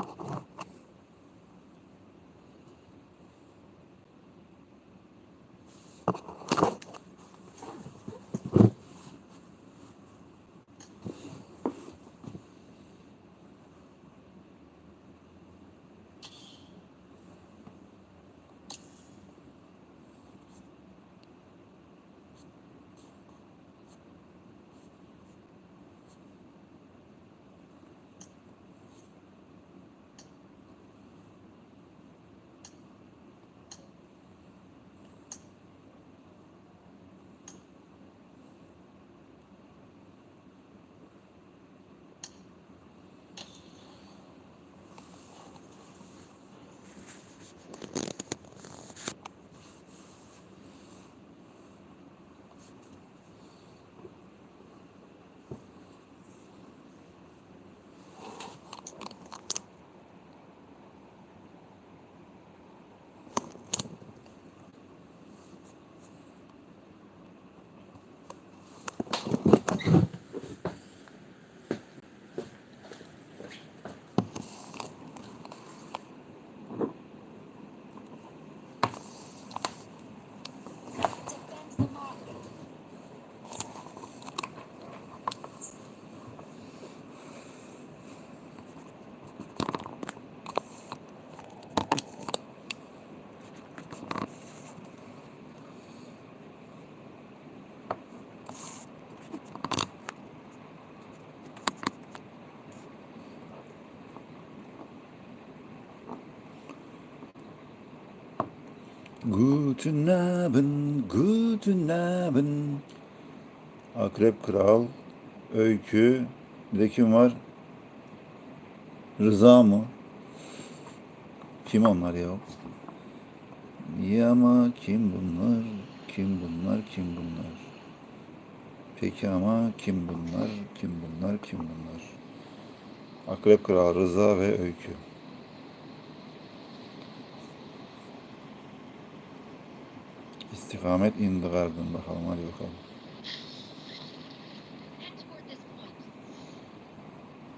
you Guten Abend, guten Abend. Akrep Kral, Öykü, bir de kim var? Rıza mı? Kim onlar ya? İyi ama kim bunlar? Kim bunlar? Kim bunlar? Peki ama kim bunlar? Kim bunlar? Kim bunlar? Akrep Kral, Rıza ve Öykü. İstikamet indi garden bakalım hadi bakalım.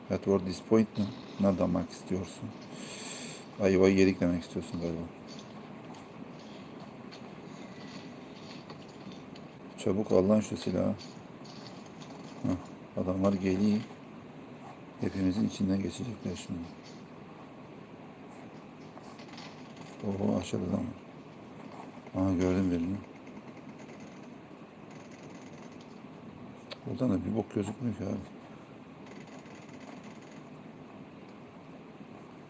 Head toward this point. Mi? Ne demek istiyorsun? Ayvayı yedik demek istiyorsun galiba. Çabuk al lan şu silahı. Hah, adamlar geliyor. Hepimizin içinden geçecekler şimdi. Oo aşağıda var. Aha gördüm birini. Oradan da bir bok gözükmüyor ki abi.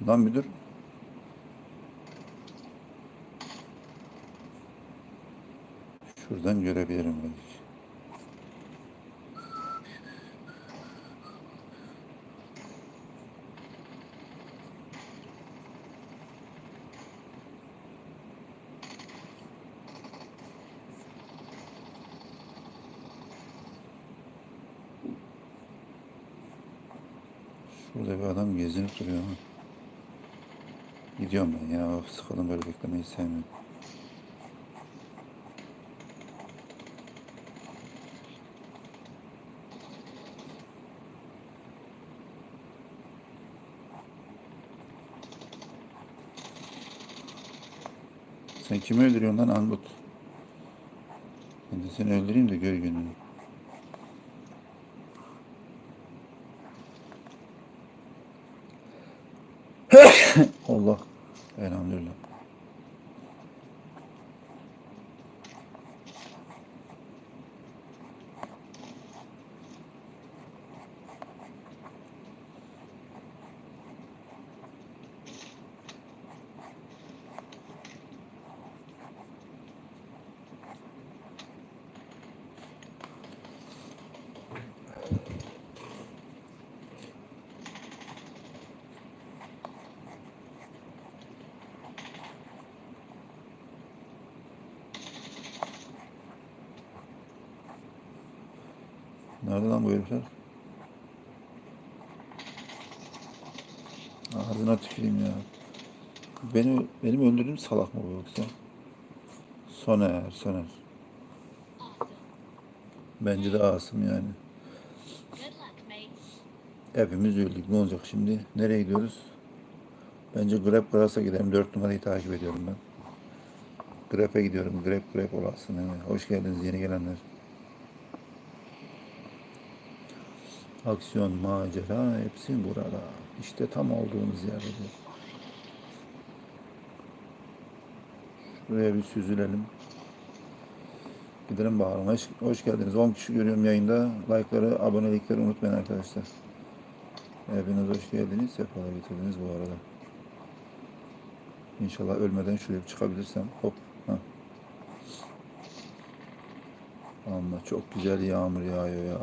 Lan bir dur. Şuradan görebilirim belki. Şurada bir adam gezinip duruyor ama. Gidiyorum ben ya. Sıkıldım böyle beklemeyi sevmiyorum. Sen kimi öldürüyorsun lan Angut? Ben de seni öldüreyim de gör gününü. Allah. Elhamdülillah. Nerede lan bu herifler? Ağzına tüküreyim ya. Beni, benim öldürdüğüm salak mı bu yoksa? Soner, Soner. Bence de Asım yani. Hepimiz öldük. Ne olacak şimdi? Nereye gidiyoruz? Bence Grab Grass'a gidelim. 4 numarayı takip ediyorum ben. Grab'e gidiyorum. Grab Grab olasın. Evet. Hoş geldiniz yeni gelenler. Aksiyon, macera hepsi burada. İşte tam olduğumuz yerdedir. Şuraya bir süzülelim. Gidelim bakalım. Hoş, hoş geldiniz. 10 kişi görüyorum yayında. Like'ları, abonelikleri unutmayın arkadaşlar. Hepiniz hoş geldiniz. Sefalar getirdiniz bu arada. İnşallah ölmeden şuraya çıkabilirsem. Hop. Ha. Ama çok güzel yağmur yağıyor ya.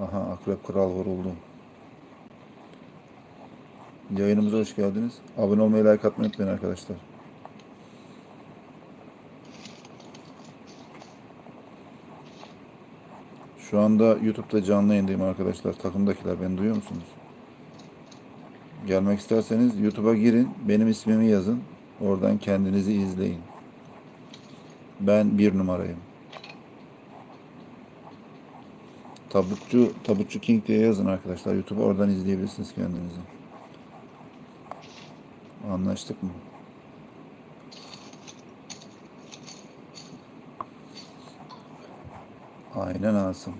Aha akrep kral vuruldu. Yayınımıza hoş geldiniz. Abone olmayı, like atmayı unutmayın arkadaşlar. Şu anda YouTube'da canlı yayındayım arkadaşlar. Takımdakiler beni duyuyor musunuz? Gelmek isterseniz YouTube'a girin. Benim ismimi yazın. Oradan kendinizi izleyin. Ben bir numarayım. Tabutçu, Tabutçu King diye yazın arkadaşlar. YouTube'a oradan izleyebilirsiniz kendinizi. Anlaştık mı? Aynen Asım.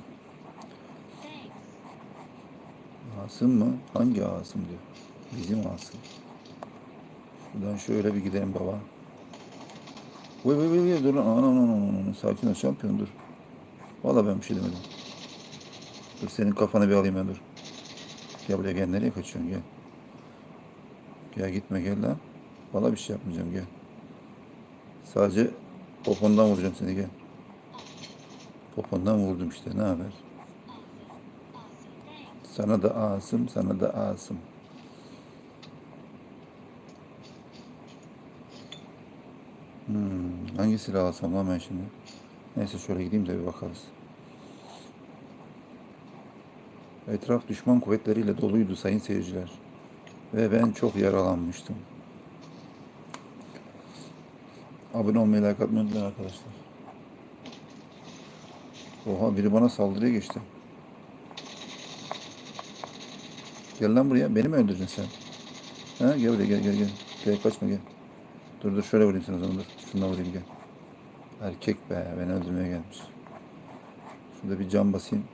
Asım mı? Hangi Asım diyor. Bizim Asım. Şuradan şöyle bir gidelim baba. Vay vay vay dur lan. Ana ana ana ana. Sakin ol şampiyon dur. Valla ben bir şey demedim. Dur senin kafanı bir alayım ben dur. Gel buraya gel nereye kaçıyorsun gel. Gel gitme gel lan. Valla bir şey yapmayacağım gel. Sadece popondan vuracağım seni gel. Popondan vurdum işte ne haber? Sana da Asım, sana da Asım. Hmm, hangi silah alsam lan ben şimdi? Neyse şöyle gideyim de bir bakarız. Etraf düşman kuvvetleriyle doluydu sayın seyirciler. Ve ben çok yaralanmıştım. Abone olmayı, like atmayı unutmayın arkadaşlar. Oha biri bana saldırıya geçti. Gel lan buraya. Beni mi öldüreceksin sen? Ha? Gel buraya gel gel gel. Gel kaçma gel. Dur dur şöyle vurayım sana o zaman dur. Şuna vurayım gel. Erkek be beni öldürmeye gelmiş. Şurada bir cam basayım.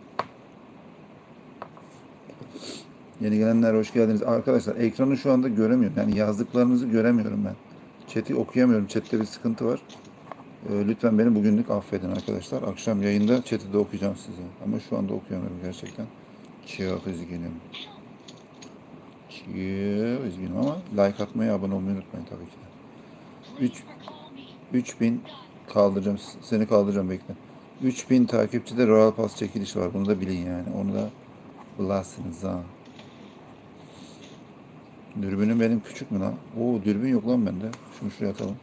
Yeni gelenler hoş geldiniz. Arkadaşlar ekranı şu anda göremiyorum. Yani yazdıklarınızı göremiyorum ben. Chat'i okuyamıyorum. Chat'te bir sıkıntı var. Ee, lütfen beni bugünlük affedin arkadaşlar. Akşam yayında chat'i de okuyacağım size. Ama şu anda okuyamıyorum gerçekten. Çok üzgünüm. Çok üzgünüm ama like atmayı, abone olmayı unutmayın tabii ki de. Üç, Please recall me. 3000 kaldıracağım. Seni kaldıracağım bekle. 3000 takipçide Royal Pass çekilişi var. Bunu da bilin yani. Onu da bulasınız ha. Dürbünüm benim küçük mü lan? Oo dürbün yok lan bende. Şunu şuraya atalım.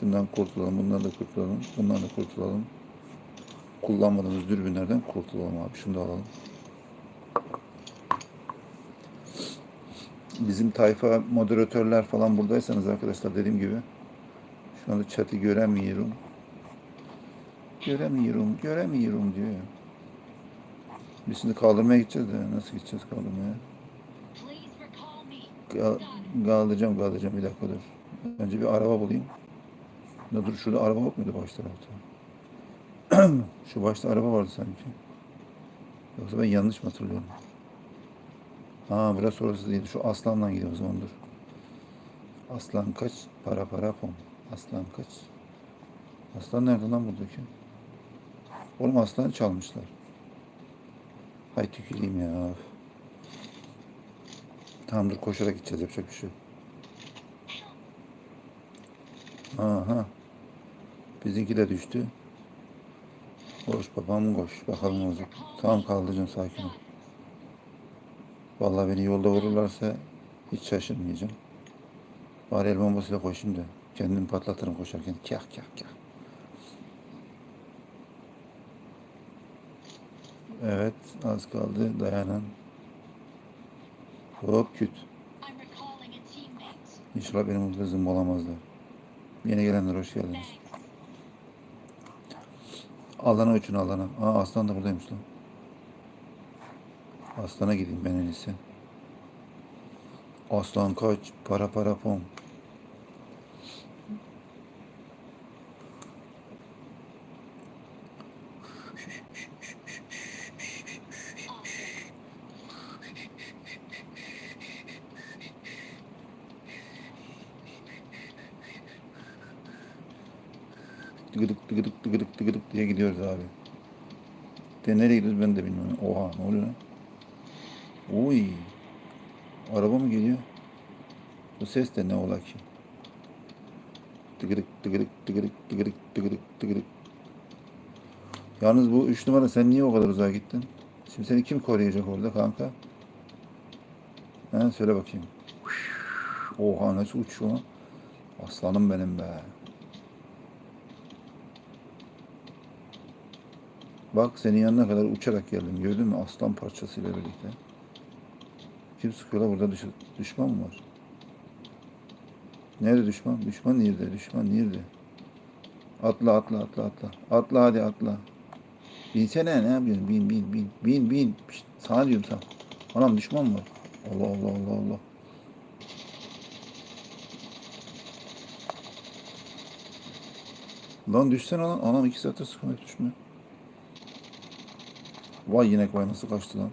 Şundan kurtulalım. Bundan da kurtulalım. Bundan da kurtulalım. Kullanmadığımız dürbünlerden kurtulalım abi. Şunu da alalım. Bizim tayfa moderatörler falan buradaysanız arkadaşlar dediğim gibi şu anda chat'i göremiyorum. Göremiyorum, göremiyorum diyor ya. Biz şimdi kaldırmaya gideceğiz de nasıl gideceğiz kaldırmaya? Kaldıracağım, kaldıracağım bir dakika dur. Önce bir araba bulayım. Ya dur şurada araba yok muydu baş tarafta? Şu başta araba vardı sanki. Yoksa ben yanlış mı hatırlıyorum? Ha burası orası değil. Şu aslanla gidiyor o zaman dur. Aslan kaç? Para para pom. Aslan kaç? Aslan nerede lan buradaki? Oğlum aslan çalmışlar. Hay tüküreyim ya. Tamam dur koşarak gideceğiz yapacak bir şey. Aha. Bizimki de düştü. Koş babam koş. Bakalım olacak. Tamam kaldıracağım sakin ol. Vallahi beni yolda vururlarsa hiç şaşırmayacağım. Bari el bombasıyla koşayım da kendimi patlatırım koşarken. Kah kah kah. Evet az kaldı dayanan. Hop küt. İnşallah benim burada zımbalamazlar. Yeni gelenler hoş geldiniz. Alana uçun alana. Aa aslan da buradaymış lan. Aslana gideyim ben en iyisi. Aslan kaç. Para para pom. Tıgıdık tıgıdık tıgıdık tıgıdık diye gidiyoruz abi. De nereye gidiyoruz ben de bilmiyorum. Oha ne oluyor lan? Oy. Araba mı geliyor? Bu ses de ne ola ki? Tıgıdık tıgıdık tıgıdık tıgıdık tıgıdık tıgıdık. Yalnız bu üç numara sen niye o kadar uzağa gittin? Şimdi seni kim koruyacak orada kanka? He söyle bakayım. Oha nasıl uçuyor lan? Aslanım benim be. Bak senin yanına kadar uçarak geldim. Gördün mü? Aslan parçasıyla birlikte. Kim sıkıyor la burada? Düş düşman mı var? Nerede düşman? Düşman nerede? Düşman nerede? Atla atla atla atla. Atla hadi atla. Binsene ne yapıyorsun? Bin bin bin. Bin bin. Pişt, sana diyorum sana. Anam düşman var? Allah Allah Allah Allah. Lan düşsene lan. Anam iki saattir sıkıntı düşmüyor. Vay inek vay nasıl kaçtı lan.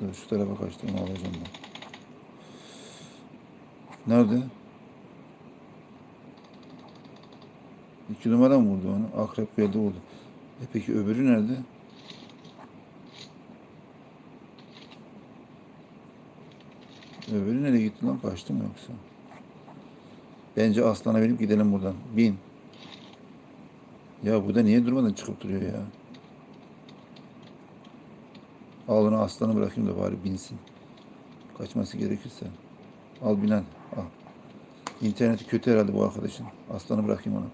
Dur şu tarafa kaçtı onu alacağım ben. Nerede? İki numara mı vurdu onu? Akrep geldi vurdu. E peki öbürü nerede? Öbürü nereye gitti lan? Kaçtı mı yoksa? Bence aslana binip gidelim buradan. Bin. Ya bu da niye durmadan çıkıp duruyor ya? Al onu aslanı bırakayım da bari binsin. Kaçması gerekirse. Al binen. Al. İnterneti kötü herhalde bu arkadaşın. Aslanı bırakayım ona.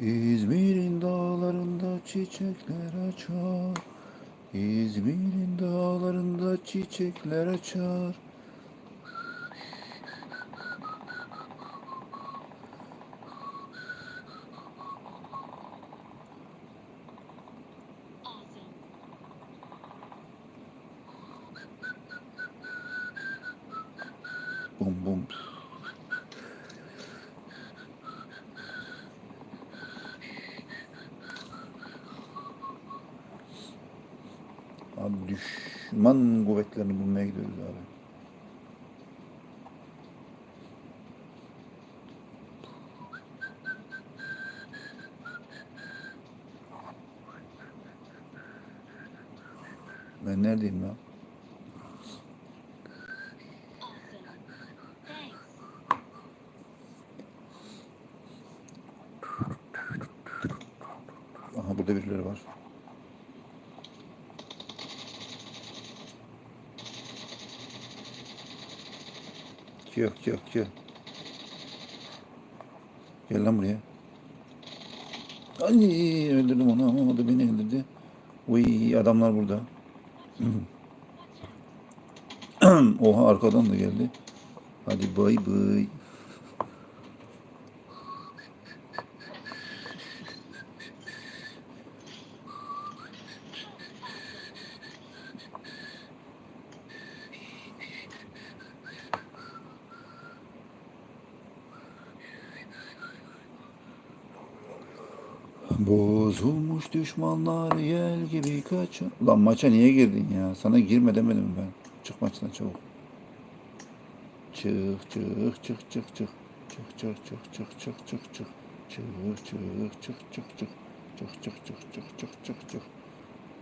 İzmir'in dağlarında çiçekler açar. İzmir'in dağlarında çiçekler açar. Abi düşman kuvvetlerini bulmaya gidiyoruz abi. Ben neredeyim lan? Awesome. Thanks. Aha burada birileri var. Yok yok yok. Gel lan buraya. Ay öldürdüm onu ama o da beni öldürdü. Uy adamlar burada. Oha arkadan da geldi. Hadi bay bay. Düşmanlar yel gibi kaçar. Lan maça niye girdin ya? Sana girme demedim ben. Çık maçtan çabuk. Çık çık çık çık çık. Çık çık çık çık çık çık çık. Çık çık çık çık çık. Çık çık çık çık çık çık çık.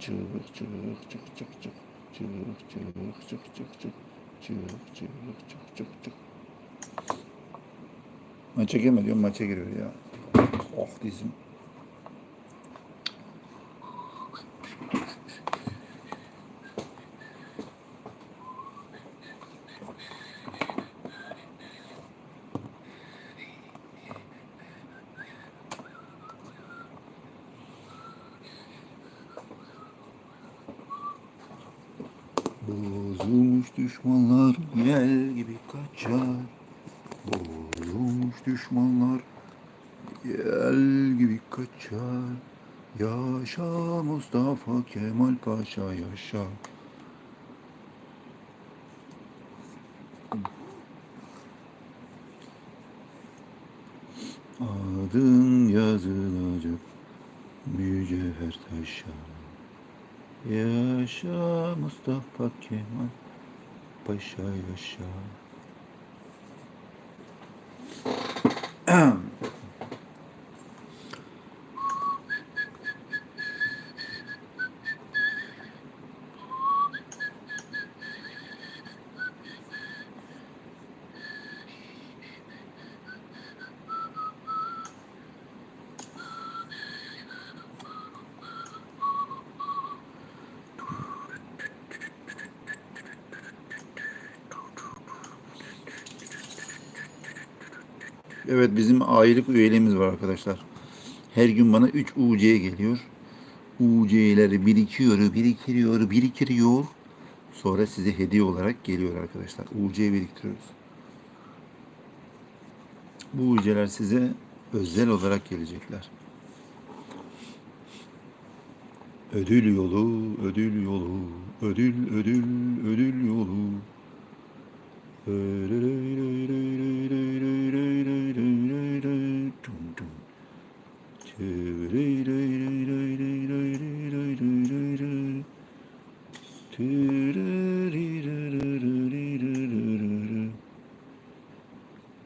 Çık çık çık çık çık. Çık çık çık çık çık. Çık çık çık çık çık. Maça girme diyorum maça giriyor ya. Oh dizim. Bozulmuş düşmanlar yel gibi kaçar. Korkunç düşmanlar Yel gibi kaçar. Yaşa Mustafa Kemal Paşa yaşa. Adın yazılacak mücevher taşa Yaşa Mustafa Kemal. Paşa yaşa Evet bizim aylık üyeliğimiz var arkadaşlar. Her gün bana 3 UC geliyor. UC'leri birikiyor, biriktiriyor, biriktiriyor. Sonra size hediye olarak geliyor arkadaşlar. UC biriktiriyoruz. Bu UC'ler size özel olarak gelecekler. Ödül yolu, ödül yolu, ödül, ödül, ödül yolu.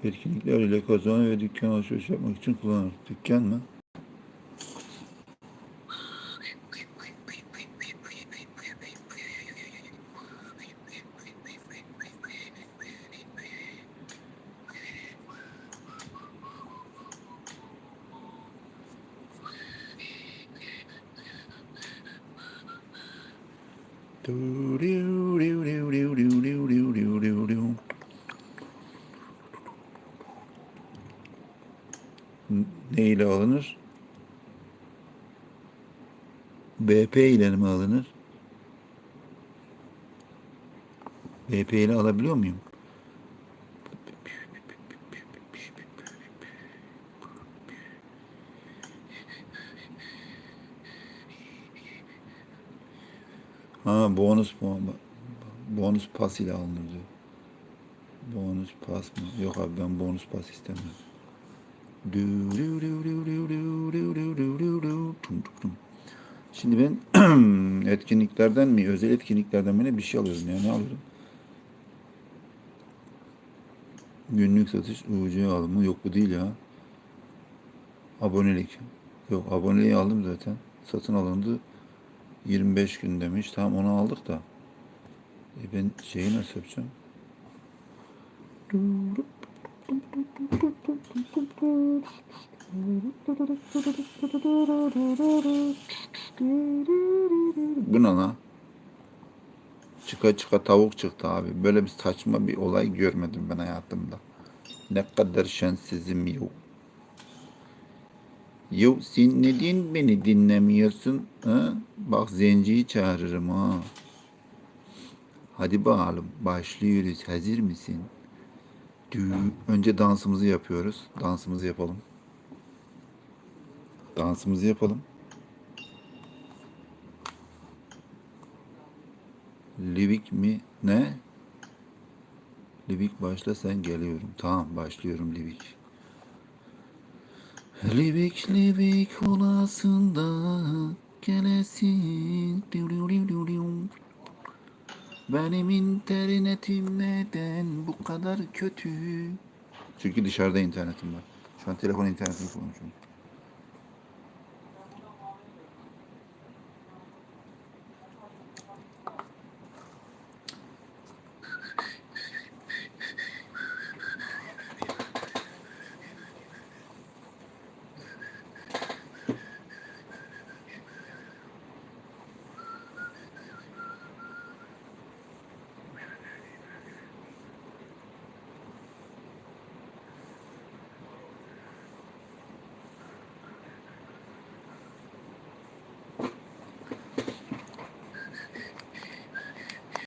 Etkinlikler ile kazan ve dükkan alışveriş yapmak için kullanılır. Dükkan mı? Ne ile alınır? BP ile mi alınır? BP ile alabiliyor muyum? Ha bonus puan. Bonus pas ile alınır diyor. Bonus pas mı? Yok abi ben bonus pas du- Şimdi ben etkinliklerden mi, özel etkinliklerden mi ne bir şey alıyorum ya. Ne alıyorum? Günlük satış UC alımı. Yok bu değil ya. Abonelik. Yok aboneliği aldım zaten. Satın alındı. 25 gün demiş. Tamam onu aldık da. E ben şeyi nasıl yapacağım? Bu ne lan? Çıka çıka tavuk çıktı abi. Böyle bir saçma bir olay görmedim ben hayatımda. Ne kadar şanssızım yok. Yok sen neden beni dinlemiyorsun? Ha? Bak zenciyi çağırırım ha. Hadi bakalım başlıyoruz. Hazır mısın? Dü- Önce dansımızı yapıyoruz. Dansımızı yapalım. Dansımızı yapalım. Livik mi? Ne? Livik başla sen geliyorum. Tamam başlıyorum Livik. Livik livik olasında gelesin. Benim internetim neden bu kadar kötü? Çünkü dışarıda internetim var. Şu an telefon internetini kullanıyorum.